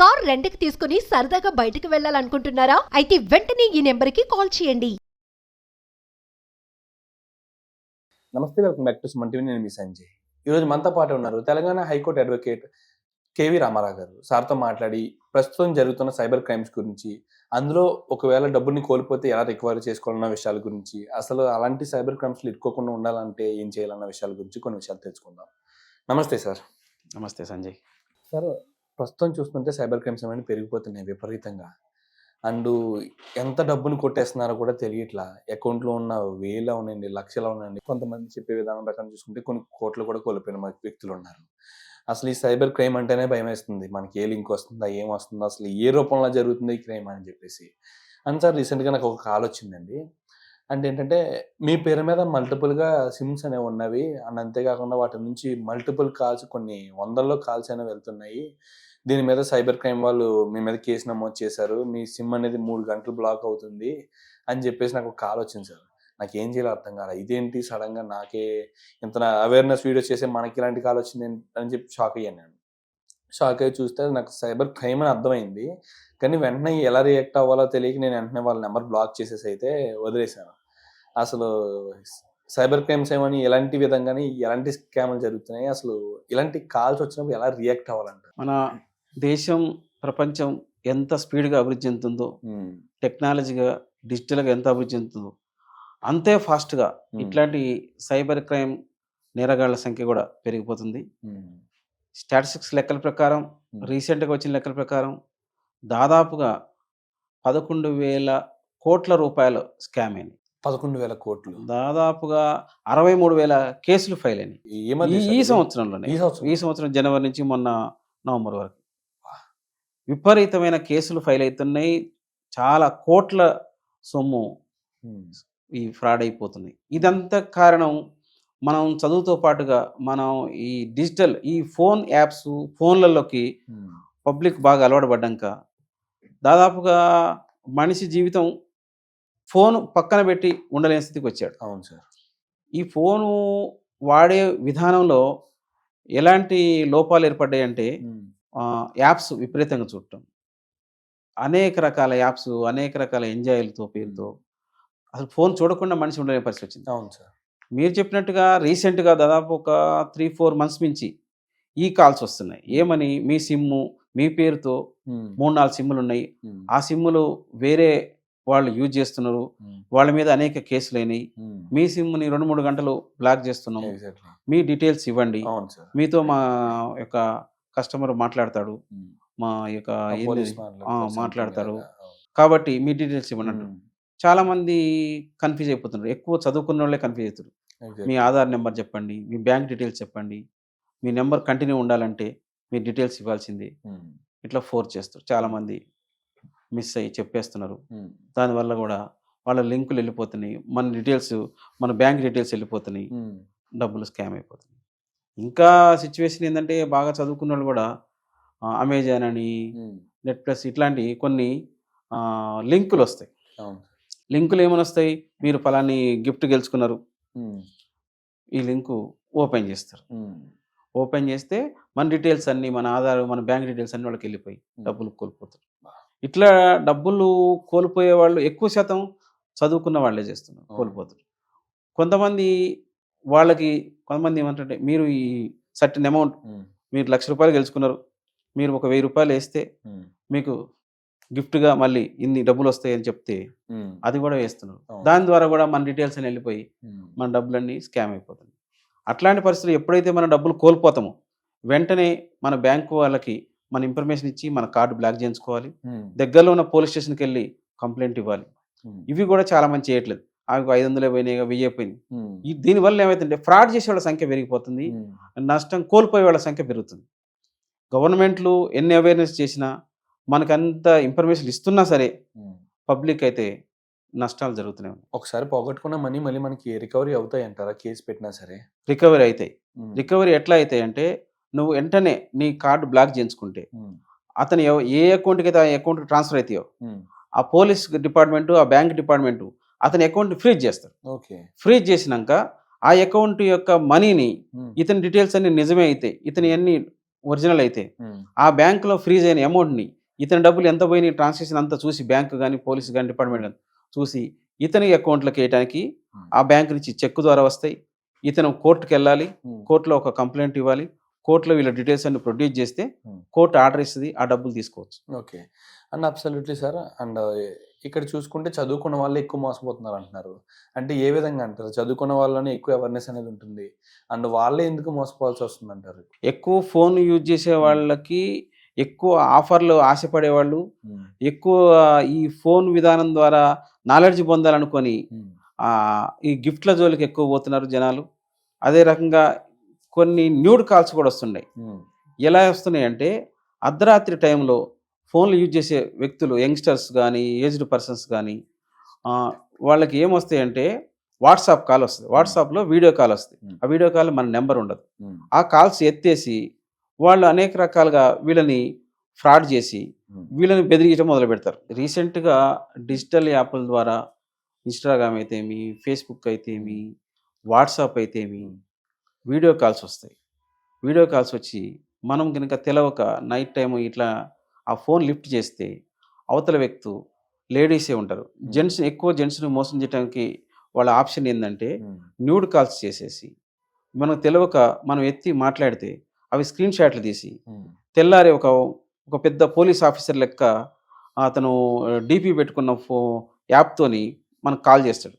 Car రెంట్కి తీసుకుని సరదాగా బయటకు వెళ్ళాలనుకుంటున్నారా? అయితే వెంటనే ఈ నెంబర్కి కాల్ చేయండి. నమస్తే welcome back to Suman TV. నేను మీ సంజయ్. ఈరోజు మనతో పాటు ఉన్నారు Telangana high court advocate K V Ramarao గారు. సార్తో మాట్లాడి ప్రస్తుతం జరుగుతున్న సైబర్ క్రైమ్స్ గురించి అందులో ఒకవేళ డబ్బుని కోల్పోతే ఎలా రికవరీ చేసుకోవాలన్న విషయాల గురించి అసలు అలాంటి సైబర్ క్రైమ్స్లో ఇరుక్కోకుండా ఉండాలంటే ఏం చేయాలన్న విషయాల గురించి కొన్ని విషయాలు తెలుసుకుందాం. నమస్తే సార్. నమస్తే సంజయ్. సార్ ప్రస్తుతం చూస్తుంటే సైబర్ క్రైమ్స్ అనేవి పెరిగిపోతున్నాయి విపరీతంగా. అండ్ ఎంత డబ్బును కొట్టేస్తున్నారో కూడా తెలియట్లా. అకౌంట్లో ఉన్న వేల ఉన్నాయండి లక్షల ఉన్నాయండి. కొంతమంది చెప్పే విధానం ప్రకారం చూసుకుంటే కొన్ని కోట్లు కూడా కోల్పోయిన వ్యక్తులు ఉన్నారు. అసలు ఈ సైబర్ క్రైమ్ అంటేనే భయం వేస్తుంది మనకి ఏ లింక్ వస్తుందా ఏం వస్తుందా అసలు ఏ రూపంలో జరుగుతుంది ఈ క్రైమ్ అని చెప్పేసి. అండ్ సార్ రీసెంట్గా నాకు ఒక కాల్ వచ్చిందండి. అంటే ఏంటంటే మీ పేరు మీద మల్టిపుల్గా సిమ్స్ అనేవి ఉన్నవి. అండ్ అంతేకాకుండా వాటి నుంచి మల్టిపుల్ కాల్స్ కొన్ని వందల్లో కాల్స్ అనేవి వెళ్తున్నాయి. దీని మీద సైబర్ క్రైమ్ వాళ్ళు మీ మీద కేసు నమోదు చేశారు. మీ సిమ్ అనేది మూడు గంటలు బ్లాక్ అవుతుంది అని చెప్పేసి నాకు ఒక కాల్ వచ్చింది సార్. నాకు ఏం చేయాలో అర్థం కాలే. ఇదేంటి సడన్గా నాకే ఇంత అవేర్నెస్ వీడియోస్ చేసే మనకి ఇలాంటి కాల్ వచ్చింది అని చెప్పి షాక్ అయ్యాను నేను. షాక్ అయ్యి చూస్తే నాకు సైబర్ క్రైమ్ అని అర్థమైంది. కానీ వెంటనే ఎలా రియాక్ట్ అవ్వాలో తెలియక నేను వెంటనే వాళ్ళ నెంబర్ బ్లాక్ చేసేసి అయితే వదిలేశాను. అసలు సైబర్ క్రైమ్స్ ఏమని ఎలాంటి విధంగానే ఎలాంటి స్కామ్లు జరుగుతున్నాయి అసలు ఇలాంటి కాల్స్ వచ్చినప్పుడు ఎలా రియాక్ట్ అవ్వాలంటారు? మన దేశం ప్రపంచం ఎంత స్పీడ్గా అభివృద్ధి చెందుతుందో టెక్నాలజీగా డిజిటల్గా ఎంత అభివృద్ధి చెందుతుందో అంతే ఫాస్ట్గా ఇట్లాంటి సైబర్ క్రైమ్ నేరగాళ్ళ సంఖ్య కూడా పెరిగిపోతుంది. స్టాటిస్టిక్స్ లెక్కల ప్రకారం. రీసెంట్గా వచ్చిన లెక్కల ప్రకారం దాదాపుగా పదకొండు వేల కోట్ల రూపాయలు స్కామ్ అయినాయి. పదకొండు వేల కోట్లు. దాదాపుగా అరవై మూడు వేల కేసులు ఫైల్ అయినాయి. ఈ? సంవత్సరంలోనే ఈ సంవత్సరం. ఈ సంవత్సరం జనవరి నుంచి మొన్న నవంబర్ వరకు. విపరీతమైన కేసులు ఫైల్ అవుతున్నాయి చాలా కోట్ల సొమ్ము ఈ ఫ్రాడ్ అయిపోతున్నాయి. ఇదంతా కారణం మనం చదువుతో పాటుగా మనం ఈ డిజిటల్ ఈ ఫోన్ యాప్స్ ఫోన్లలోకి పబ్లిక్ బాగా అలవాటు పడ్డాక దాదాపుగా మనిషి జీవితం ఫోన్ పక్కన పెట్టి ఉండలేని స్థితికి వచ్చాడు. అవును సార్. ఈ ఫోను వాడే విధానంలో ఎలాంటి లోపాలు ఏర్పడ్డాయంటే ఉమ్, ఆ, యాప్స్ విపరీతంగా చూడటం. అనేక రకాల యాప్స్ అనేక రకాల ఎంజాయ్లతో పేరుతో అసలు ఫోన్ చూడకుండా మనిషి ఉండలేని పరిస్థితి వచ్చింది. అవును సార్. మీరు చెప్పినట్టుగా రీసెంట్గా దాదాపు ఒక త్రీ ఫోర్ మంత్స్ నుంచి ఈ కాల్స్ వస్తున్నాయి. ఏమని? మీ సిమ్ము మీ పేరుతో మూడు నాలుగు సిమ్ములు ఉన్నాయి. ఆ సిమ్ములు వేరే వాళ్ళు యూజ్ చేస్తున్నారు. వాళ్ళ మీద అనేక కేసులు అయినాయి. మీ సిమ్ని రెండు మూడు గంటలు బ్లాక్ చేస్తున్నాం. మీ డీటెయిల్స్ ఇవ్వండి. మీతో మా యొక్క కస్టమర్ మాట్లాడతాడు. మా యొక్క మాట్లాడతారు. కాబట్టి మీ డీటెయిల్స్. ఉమ్, చాలా మంది కన్ఫ్యూజ్ అయిపోతున్నారు. ఎక్కువ చదువుకున్న వాళ్ళే కన్ఫ్యూజ్ అవుతారు. మీ ఆధార్ నెంబర్ చెప్పండి మీ బ్యాంక్ డీటెయిల్స్ చెప్పండి మీ నెంబర్ కంటిన్యూ ఉండాలంటే మీ డీటెయిల్స్ ఇవ్వాల్సింది. ఇట్లా ఫోర్స్ చేస్తారు. చాలా మంది మిస్ అయ్యి చెప్పేస్తున్నారు. దానివల్ల కూడా వాళ్ళ లింకులు వెళ్ళిపోతున్నాయి. మన డీటెయిల్స్ మన బ్యాంక్ డీటెయిల్స్ వెళ్ళిపోతున్నాయి. డబ్బులు స్కామ్ అయిపోతున్నాయి. ఇంకా సిచ్యువేషన్ ఏంటంటే బాగా చదువుకున్న వాళ్ళు కూడా అమెజాన్ అని నెట్ ప్లస్ ఇట్లాంటి కొన్ని లింకులు వస్తాయి. లింకులు ఏమని వస్తాయి? మీరు ఫలాని గిఫ్ట్ గెలుచుకున్నారు. ఈ లింకు ఓపెన్ చేస్తారు. ఓపెన్ చేస్తే మన డీటెయిల్స్ అన్ని మన ఆధార్ మన బ్యాంక్ డీటెయిల్స్ అన్ని వాళ్ళకి వెళ్ళిపోయి డబ్బులు కోల్పోతారు. ఇట్లా డబ్బులు కోల్పోయే వాళ్ళు ఎక్కువ శాతం చదువుకున్న వాళ్ళే చేస్తున్నారు. కోల్పోతారు. కొంతమంది వాళ్ళకి కొంతమంది ఏమంటే మీరు ఈ సర్టన్ అమౌంట్ మీరు లక్ష రూపాయలు గెలుచుకున్నారు. మీరు ఒక వెయ్యి రూపాయలు వేస్తే మీకు గిఫ్ట్గా మళ్ళీ ఇన్ని డబ్బులు వస్తాయి అని చెప్తే అది కూడా వేస్తున్నారు. దాని ద్వారా కూడా మన డీటెయిల్స్ అని వెళ్ళిపోయి మన డబ్బులన్నీ స్కామ్ అయిపోతుంది. అట్లాంటి పరిస్థితులు ఎప్పుడైతే మన డబ్బులు కోల్పోతామో వెంటనే మన బ్యాంకు వాళ్ళకి మన ఇన్ఫర్మేషన్ ఇచ్చి మన కార్డు బ్లాక్ చేయించుకోవాలి. దగ్గరలో ఉన్న పోలీస్ స్టేషన్కి వెళ్ళి కంప్లైంట్ ఇవ్వాలి. ఇవి కూడా చాలా మంది చేయట్లేదు. అవి ఐదు వందలు పోయినాయి వెయ్యి అయిపోయింది దీనివల్ల ఏమైతుందంటే ఫ్రాడ్ చేసే వాళ్ళ సంఖ్య పెరిగిపోతుంది నష్టం కోల్పోయే వాళ్ళ సంఖ్య పెరుగుతుంది. గవర్నమెంట్లు ఎన్ని అవేర్నెస్ చేసినా మనకంత ఇన్ఫర్మేషన్ ఇస్తున్నా సరే. పబ్లిక్ అయితే నష్టాలు జరుగుతూనే ఉన్నాయి. ఒకసారి పోగొట్టుకున్న మనీ మళ్ళీ మనకి రికవరీ అవుతాయి అంటారా కేసు పెట్టినా సరే? రికవరీ అవుతాయి. రికవరీ ఎట్లా అవుతాయి అంటే నువ్వు వెంటనే నీ కార్డు బ్లాక్ చేయించుకుంటే అతను ఏ అకౌంట్కి అయితే ఆ అకౌంట్ ట్రాన్స్ఫర్ అవుతాయో ఆ పోలీస్ డిపార్ట్మెంటు ఆ బ్యాంక్ డిపార్ట్మెంటు అతని అకౌంట్ ఫ్రీజ్ చేస్తారు. ఓకే. ఫ్రీజ్ చేసినాక ఆ అకౌంట్ యొక్క మనీని ఇతని డీటెయిల్స్ అన్ని నిజమే అయితే ఇతని అన్ని ఒరిజినల్ అయితే ఆ బ్యాంకులో ఫ్రీజ్ అయిన అమౌంట్ని ఇతని డబ్బులు ఎంత పోయినాయి ట్రాన్సాక్షన్ అంతా చూసి బ్యాంకు కానీ పోలీసు కానీ డిపార్ట్మెంట్ కానీ చూసి ఇతని అకౌంట్లోకి వేయడానికి ఆ బ్యాంక్ నుంచి చెక్ ద్వారా వస్తాయి. ఇతను కోర్టుకి వెళ్ళాలి కోర్టులో ఒక కంప్లైంట్ ఇవ్వాలి కోర్టులో వీళ్ళ డీటెయిల్స్ అన్ని ప్రొడ్యూస్ చేస్తే. కోర్టు ఆర్డర్ ఇస్తుంది ఆ డబ్బులు తీసుకోవచ్చు. Okay. And absolutely sir and ఇక్కడ చూసుకుంటే చదువుకున్న వాళ్ళు ఎక్కువ మోసపోతున్నారు అంటున్నారు అంటే ఏ విధంగా అంటారు? చదువుకున్న వాళ్ళని ఎక్కువ అవేర్నెస్ అనేది ఉంటుంది. అండ్ వాళ్ళే ఎందుకు మోసపోవాల్సి వస్తుంది అంటారు ఎక్కువ ఫోన్ యూజ్ చేసే వాళ్ళకి ఎక్కువ ఆఫర్లు ఆశపడే వాళ్ళు ఎక్కువ ఈ ఫోన్ విధానం ద్వారా నాలెడ్జ్ పొందాలనుకొని ఆ, ఈ గిఫ్ట్ల జోలికి ఎక్కువ పోతున్నారు జనాలు. అదే రకంగా కొన్ని న్యూడ్ కాల్స్ కూడా వస్తున్నాయి ఎలా వస్తున్నాయి అంటే అర్ధరాత్రి టైంలో ఫోన్లు యూజ్ చేసే వ్యక్తులు యంగ్స్టర్స్ కానీ ఏజ్డ్ పర్సన్స్ కానీ వాళ్ళకి ఏమొస్తాయంటే వాట్సాప్ కాల్ వస్తుంది. వాట్సాప్లో వీడియో కాల్ వస్తుంది. ఆ వీడియో కాల్ మన నెంబర్ ఉండదు. ఆ కాల్స్ ఎత్తేసి వాళ్ళు అనేక రకాలుగా వీళ్ళని ఫ్రాడ్ చేసి వీళ్ళని బెదిరించడం మొదలు పెడతారు. రీసెంట్గా డిజిటల్ యాప్ల ద్వారా ఇన్స్టాగ్రామ్ అయితేమి ఫేస్బుక్ అయితేమి వాట్సాప్ అయితేమి వీడియో కాల్స్ వస్తాయి. వీడియో కాల్స్ వచ్చి మనం కనుక తెలవక నైట్ టైం ఇట్లా ఆ ఫోన్ లిఫ్ట్ చేస్తే అవతల వ్యక్తు లేడీసే ఉంటారు. జెంట్స్ ఎక్కువ జెంట్స్ని మోసం చేయడానికి వాళ్ళ ఆప్షన్ ఏంటంటే న్యూడ్ కాల్స్ చేసేసి మనకు తెలియక మనం ఎత్తి మాట్లాడితే అవి స్క్రీన్ షాట్లు తీసి తెల్లారి ఒక ఒక పెద్ద పోలీస్ ఆఫీసర్ లెక్క అతను డీపీ పెట్టుకున్న ఫో యాప్తోని మనకు కాల్ చేస్తాడు.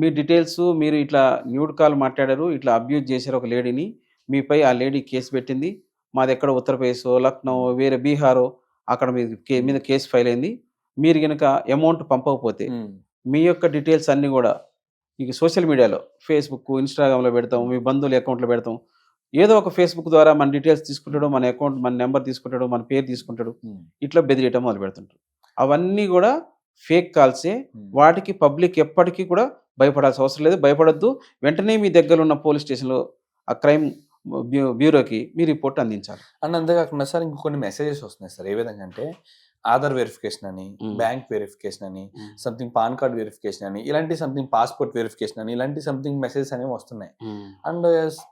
మీ డీటెయిల్స్ మీరు ఇట్లా న్యూడ్ కాల్ మాట్లాడారు ఇట్లా అబ్యూజ్ చేశారు ఒక లేడీని మీపై ఆ లేడీ కేసు పెట్టింది మాది ఎక్కడ ఉత్తరప్రదేశ్ లక్నో వేరే బీహారో అక్కడ మీద కే- మీద కేసు ఫైల్ అయింది. మీరు కనుక అమౌంట్ పంపకపోతే మీ యొక్క డీటెయిల్స్ అన్నీ కూడా ఇక సోషల్ మీడియాలో ఫేస్బుక్ ఇన్స్టాగ్రామ్లో పెడతాం మీ బంధువుల అకౌంట్లో పెడతాం. ఏదో ఒక ఫేస్బుక్ ద్వారా మన డీటెయిల్స్ తీసుకుంటాడు మన అకౌంట్ మన నెంబర్ తీసుకుంటాడు మన పేరు తీసుకుంటాడు. ఇట్లా బెదిరియటం మొదలు పెడుతుంటారు అవన్నీ కూడా ఫేక్ కాల్సే. వాటికి పబ్లిక్ ఎప్పటికీ కూడా భయపడాల్సిన అవసరం లేదు. భయపడొద్దు. వెంటనే మీ దగ్గర ఉన్న పోలీస్ స్టేషన్లో ఆ క్రైమ్ బ్యూరోకి మీ రిపోర్ట్ అందించాలి. అండ్ అంతేకాకుండా సార్ ఇంకొన్ని మెసేజెస్ వస్తున్నాయి సార్. ఏ విధంగా అంటే ఆధార్ వెరిఫికేషన్ అని. బ్యాంక్ వెరిఫికేషన్ అని. సంథింగ్ పాన్ కార్డ్ వెరిఫికేషన్ అని ఇలాంటి సంథింగ్ పాస్పోర్ట్ వెరిఫికేషన్ అని ఇలాంటి సంథింగ్ మెసేజెస్ అనేవి వస్తున్నాయి. అండ్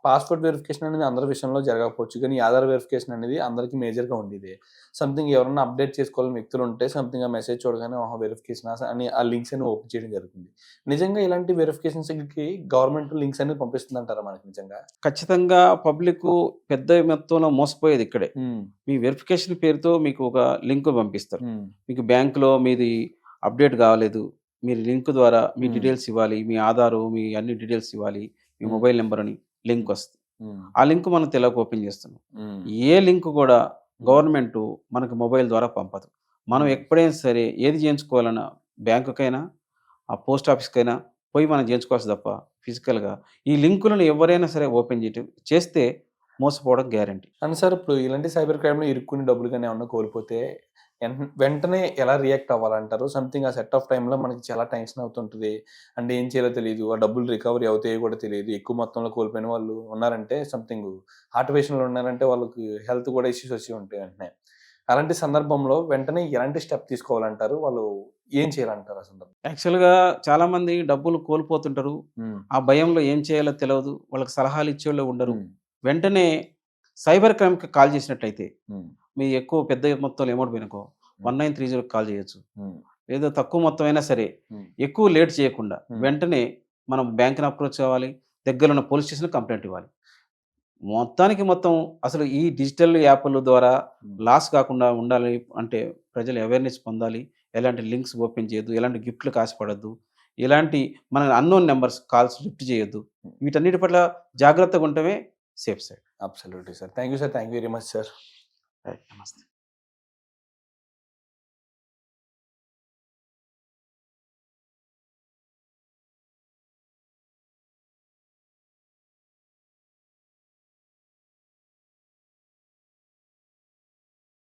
పాస్పోర్ట్ వెరిఫికేషన్ అనేది అందరి విషయంలో జరగకపోవచ్చు కానీ ఆధార్ వెరిఫికేషన్ అనేది అందరికీ మేజర్గా ఉండేది. సంథింగ్ ఎవరైనా అప్డేట్ చేసుకోవాలని వ్యక్తులు ఉంటే సంథింగ్ ఆ మెసేజ్ చూడగానే ఆహా వెరిఫికేషన్ అని ఆ లింక్స్ అని ఓపెన్ చేయడం జరుగుతుంది. నిజంగా ఇలాంటి వెరిఫికేషన్స్కి గవర్నమెంట్ లింక్స్ అనేది పంపిస్తుంది అంటారా మనకి నిజంగా? ఖచ్చితంగా పబ్లిక్ పెద్ద మొత్తంలో మోసపోయేది ఇక్కడే. మీ వెరిఫికేషన్ పేరుతో మీకు ఒక లింక్ పంపిస్తారు మీకు బ్యాంకులో మీది అప్డేట్ కావలేదు మీరు లింక్ ద్వారా మీ. డీటెయిల్స్ ఇవ్వాలి మీ ఆధారు మీ అన్ని డీటెయిల్స్ ఇవ్వాలి మీ. మొబైల్ నెంబర్ అని లింక్ వస్తుంది. ఆ లింక్ మనం తెలియక ఓపెన్ చేస్తున్నాం. ఏ లింక్ కూడా గవర్నమెంట్ మనకు మొబైల్ ద్వారా పంపదు. మనం. ఎప్పుడైనా సరే ఏది చేయించుకోవాలన్నా బ్యాంకుకైనా ఆ పోస్ట్ ఆఫీస్కైనా పోయి మనం చేయించుకోవచ్చు తప్ప ఫిజికల్గా ఈ లింకులను ఎవరైనా సరే ఓపెన్ చేయటం చేస్తే మోసపోవడం గ్యారంటీ. అండ్ సార్ ఇప్పుడు ఇలాంటి సైబర్ క్రైమ్లో ఇరుక్కుని డబ్బులు కానీ ఏమన్నా కోల్పోతే వెంటనే ఎలా రియాక్ట్ అవ్వాలంటారు? సంథింగ్ ఆ సెట్ ఆఫ్ టైంలో మనకి చాలా టెన్షన్ అవుతుంటుంది. అండ్ ఏం చేయాలో తెలియదు ఆ డబ్బులు రికవరీ అవుతాయో కూడా తెలియదు ఎక్కువ మొత్తంలో కోల్పోయిన వాళ్ళు ఉన్నారంటే సంథింగ్ హార్ట్ పేషెంట్లు ఉన్నారంటే వాళ్ళకి హెల్త్ కూడా ఇష్యూస్ వచ్చి ఉంటాయి వెంటనే. అలాంటి సందర్భంలో వెంటనే ఎలాంటి స్టెప్ తీసుకోవాలంటారు? వాళ్ళు ఏం చేయాలంటారు ఆ సందర్భం? యాక్చువల్గా చాలామంది డబ్బులు కోల్పోతుంటారు. ఆ భయంలో ఏం చేయాలో తెలియదు వాళ్ళకి సలహాలు ఇచ్చేవాళ్ళు ఉండరు. వెంటనే సైబర్ క్రైమ్కి కాల్ చేసినట్లయితే మీ ఎక్కువ పెద్ద మొత్తంలో అమౌంట్ పోయినకో వన్ నైన్ త్రీ జీరోకి కాల్ చేయొచ్చు. ఏదో తక్కువ మొత్తం అయినా సరే ఎక్కువ లేట్ చేయకుండా. వెంటనే మనం బ్యాంక్ని అప్రోచ్ కావాలి దగ్గర ఉన్న పోలీస్ స్టేషన్ కంప్లైంట్ ఇవ్వాలి. మొత్తానికి మొత్తం అసలు ఈ డిజిటల్ యాప్ల ద్వారా లాస్ కాకుండా ఉండాలి అంటే ప్రజలు అవేర్నెస్ పొందాలి ఎలాంటి లింక్స్ ఓపెన్ చేయొద్దు ఎలాంటి గిఫ్ట్లకు ఆశపడద్దు ఇలాంటి మన అన్నోన్ నెంబర్స్ కాల్స్ లిఫ్ట్ చేయొద్దు. వీటన్నిటి పట్ల జాగ్రత్తగా ఉండటమే safe side. Absolutely sir. Thank you sir. Thank you very much sir. నమస్తే.